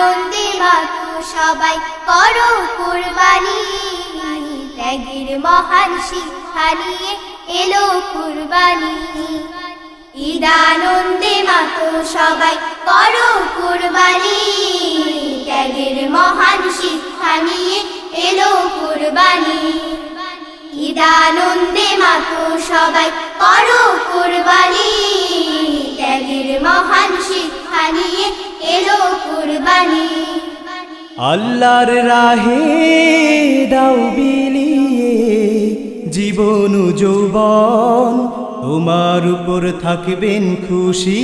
ঈদানন্দে মাতু সবাই করো কুরবানি। ত্যাগের মহান শিক্ষা নিয়ে এলো কুরবানি। ঈদানন্দে মাতু সবাই করো কুরবানি। ত্যাগের মহান শিক্ষা নিয়ে এলো কুরবানি। ঈদানন্দে মাতু সবাই করো কুরবানি। আল্লাহর রাহে দাও বিলিয়ে জীবন যৌবন, তোমার উপর থাকবেন খুশি,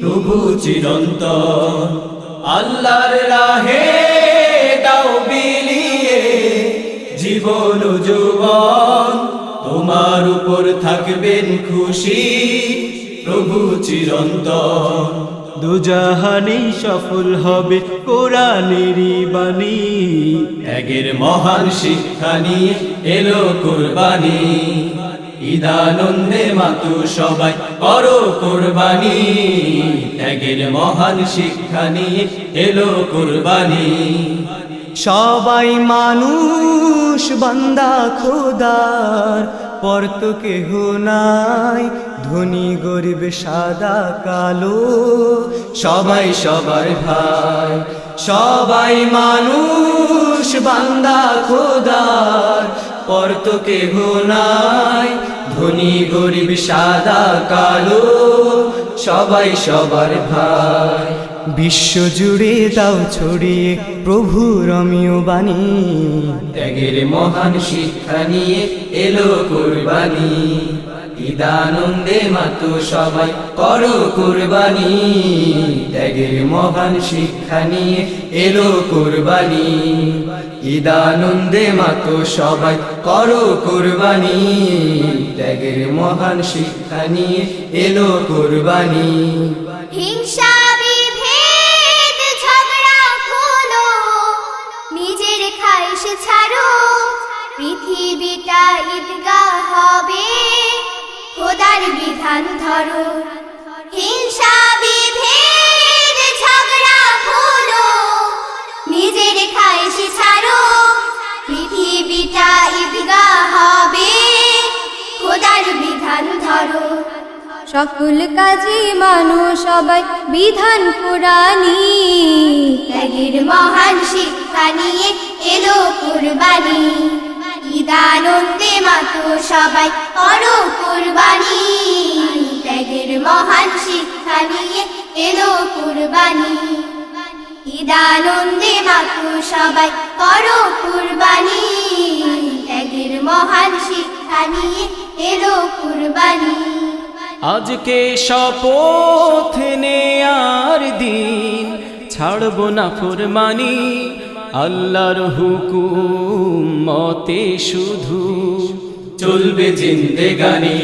প্রভু চিরন্তন। আল্লাহর রাহে দাও বিলিয়ে জীবন যৌবন, তোমার উপর থাকবেন খুশি, প্রভু চিরন্তন। দুজাহানেই সফল হবে কোরআনেরই বাণী। ত্যাগের মহান শিক্ষা নিয়ে এলো কোরবানি। ঈদানন্দে মাতু সবাই করো কোরবানি। ত্যাগের মহান শিক্ষা নিয়ে এলো কোরবানি। সবাই মানুষ বান্দা খোদার পর তো কেহ নাই। ধনী, গরিব, সাদা, কালো। সবাই সবার ভাই, সবাই মানুষ, বান্দা, খোদার। পর তো কেহ নাই। ধনী, গরিব, সাদা, কালো। সবাই সবার ভাই। বিশ্ব জুড়ে দাও ছড়িয়ে প্রভু রমিও বাণী। ত্যাগের মহান শিক্ষা নিয়ে এলো কোরবানি। ঈদানন্দে মাতো সবাই করো কোরবানি। ত্যাগের মহান শিক্ষা নিয়ে এলো কোরবানি। ঈদানন্দে মাতো সবাই করো কোরবানি। ত্যাগের মহান শিক্ষা নিয়ে এলো কোরবানি। হিংসা পৃথিবীটা ঈদগাহ হবে। খোদার বিধান ধরো, হিংসা বিভেদ ঝগড়া খোলো নিজের খাইশ ছাড়ো, পৃথিবীটা ঈদগাহ হবে। খোদার বিধান ধরো। সকল কাজে মানুষ সবাই বিধান পুরানি ত্যাগের মহান শিক্ষা নিয়ে এলো কুরবানি। ঈদানন্দে মাতো সবাই করো কুরবানি। ত্যাগের মহান শিক্ষা নিয়ে এলো কুরবানি। ঈদানন্দে মাতো সবাই করো কুরবানি। ত্যাগের মহান শিক্ষা নিয়ে এলো কুরবানি। আজকে শপথ নেয়ার দিন, ছাড়ব না ফরমানি আল্লাহর হুকুম মতে শুধু চলবে জিন্দেগানি।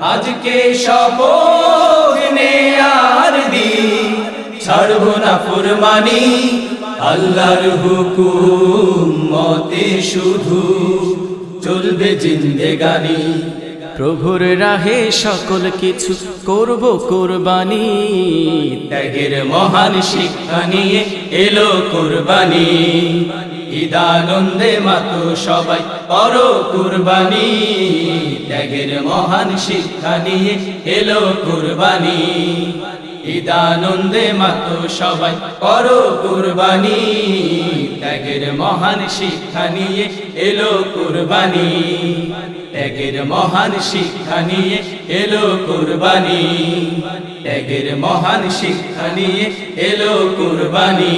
আজকে শপথ নেয়ার দিন, ছাড়ব না ফরমানি। আল্লাহর হুকুম মতে শুধু চলবে জিন্দেগানি। প্রভুর রাহে সকল কিছু করব কোরবানি। ত্যাগের মহান শিক্ষা নিয়ে এলো কোরবানি। ঈদানন্দে মাতো সবাই করো কোরবানি। ত্যাগের মহান শিক্ষা নিয়ে এলো কোরবানি। ঈদানন্দে মাতো সবাই করো কুরবানি। ত্যাগের মহান শিক্ষা নিয়ে এলো কুরবানি। ত্যাগের মহান শিক্ষা নিয়ে এলো কুরবানি। ত্যাগের মহান শিক্ষা নিয়ে এলো কুরবানি।